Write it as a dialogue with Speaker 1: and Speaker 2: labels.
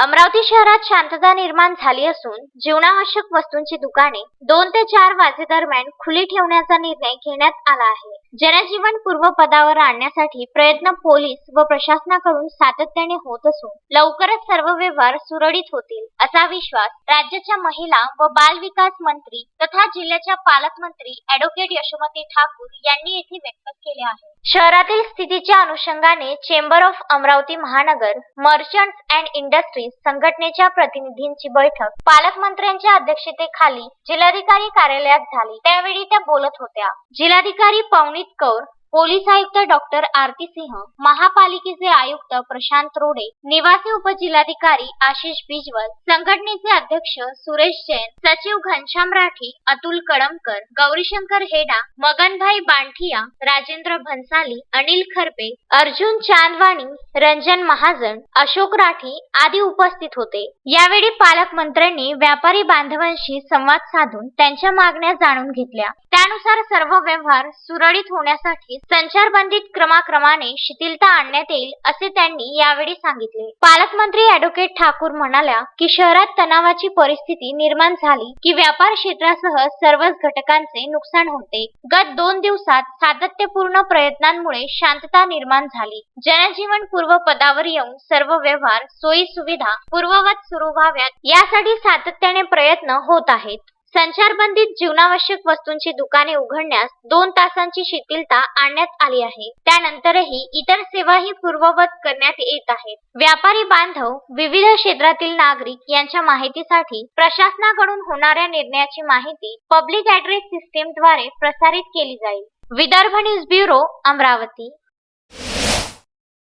Speaker 1: अमरावती शहरात शांतता निर्माण झाली असून जीवनावश्यक वस्तूंची दुकाने दोन ते चार वाजेदरम्यान खुली ठेवण्याचा निर्णय घेण्यात आला आहे. जनजीवन पूर्वपदावर आणण्यासाठी प्रयत्न पोलीस व प्रशासनाकडून सातत्याने होत असून लवकरच सर्व व्यवहार सुरळीत होतील असा विश्वास राज्याच्या महिला व बाल विकास मंत्री तथा जिल्ह्याच्या पालकमंत्री अॅडव्होकेट यशोमती ठाकूर यांनी येथे व्यक्त केले आहे. शहरातील स्थितीच्या अनुषंगाने चेंबर ऑफ अमरावती महानगर मर्चंट्स अँड इंडस्ट्रीज संघटनेच्या प्रतिनिधींची बैठक पालकमंत्र्यांच्या अध्यक्षतेखाली जिल्हाधिकारी कार्यालयात झाली. त्यावेळी त्या बोलत होत्या. जिल्हाधिकारी पवनीत कौर पोलीस आयुक्त डॉक्टर आरती सिंह महापालिकेचे आयुक्त प्रशांत रोडे निवासी उपजिल्हाधिकारी आशिष बिजवल संघटनेचे अध्यक्ष सुरेश जैन सचिव घनश्याम राठी अतुल कळमकर गौरीशंकर हेडा मगनभाई बांठिया राजेंद्र भन्साली अनिल खरपे अर्जुन चांदवाणी रंजन महाजन अशोक राठी आदी उपस्थित होते. यावेळी पालकमंत्र्यांनी व्यापारी बांधवांशी संवाद साधून त्यांच्या मागण्या जाणून घेतल्या. त्यानुसार सर्व व्यवहार सुरळीत होण्यासाठी संचारबंदीत क्रमाक्रमाने शिथिलता आणण्यात येईल असे त्यांनी यावेळी सांगितले. पालकमंत्री अॅडव्होकेट ठाकूर म्हणाल्या की शहरात तणावाची परिस्थिती निर्माण झाली की व्यापार क्षेत्रासह सर्वच घटकांचे नुकसान होते. गत दोन दिवसात सातत्यपूर्ण प्रयत्नांमुळे शांतता निर्माण झाली. जनजीवन पूर्वपदावर येऊन सर्व व्यवहार सोयी सुविधा पूर्ववत सुरू व्हाव्यात यासाठी सातत्याने प्रयत्न होत आहेत. संचारबंदीत जीवनावश्यक वस्तूंची दुकाने उघडण्यास दोन तासांची शिथिलता आणण्यात आली आहे. त्यानंतरही इतर सेवाही पूर्ववत करण्यात येत आहेत. व्यापारी बांधव विविध क्षेत्रातील नागरिक यांच्या माहितीसाठी प्रशासनाकडून होणाऱ्या निर्णयाची माहिती पब्लिक ऍड्रेस सिस्टीमद्वारे प्रसारित केली जाईल. Vidarbha news bureau Amravati.